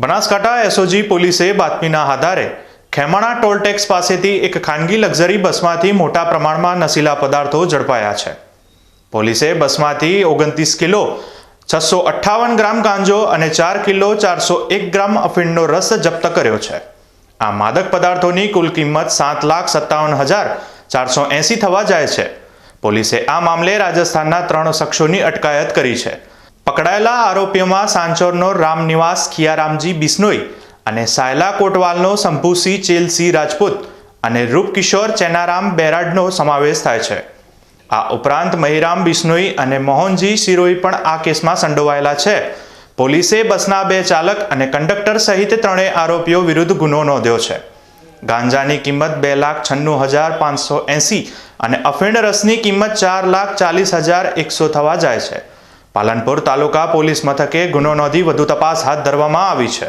Banaskantha SOG પોલીસે બાતમીના આધારે ખેમાણા ટોલટેક્સ પાસેથી એક ખાનગી લક્ઝરી બસમાંથી મોટા પ્રમાણમાં નશીલા પદાર્થો ઝડપાયા છે. પોલીસે બસમાંથી ઓગણત્રીસ કિલો, છસો અઠ્ઠાવન ગ્રામ ગાંજો અને ચાર કિલો ચારસો એક ગ્રામ અફીણનો રસ જપ્ત કર્યો છે. આ માદક પદાર્થોની કુલ કિંમત સાત લાખ સત્તાવન હજાર ચારસો એંસી થવા જાય છે. પોલીસે આ મામલે રાજસ્થાનના ત્રણ શખ્સોની અટકાયત કરી છે. પકડાયેલા આરોપીઓમાં સાંચોરનો રામનિવાસ ખિયારામજી બિસ્નોઈ અને સાયલા કોટવાલનો શંભુસિંહ ચેલસિંહ રાજપૂત અને રૂપકિશોર ચેનારામ બેરાડનો સમાવેશ થાય છે. આ ઉપરાંત મહિરામ બિસ્નોઈ અને મોહનજી શિરોઈ પણ આ કેસમાં સંડોવાયેલા છે. પોલીસે બસના બે ચાલક અને કંડક્ટર સહિત ત્રણેય આરોપીઓ વિરુદ્ધ ગુનો નોંધ્યો છે. ગાંજાની કિંમત બે લાખ છન્નું હજાર પાંચસો એંસી અને અફીણ રસની કિંમત ચાર લાખ ચાલીસ હજાર એકસો થવા જાય છે. પાલનપુર તાલુકા પોલીસ મથકે ગુનો નોંધી વધુ તપાસ હાથ ધરવામાં આવી છે.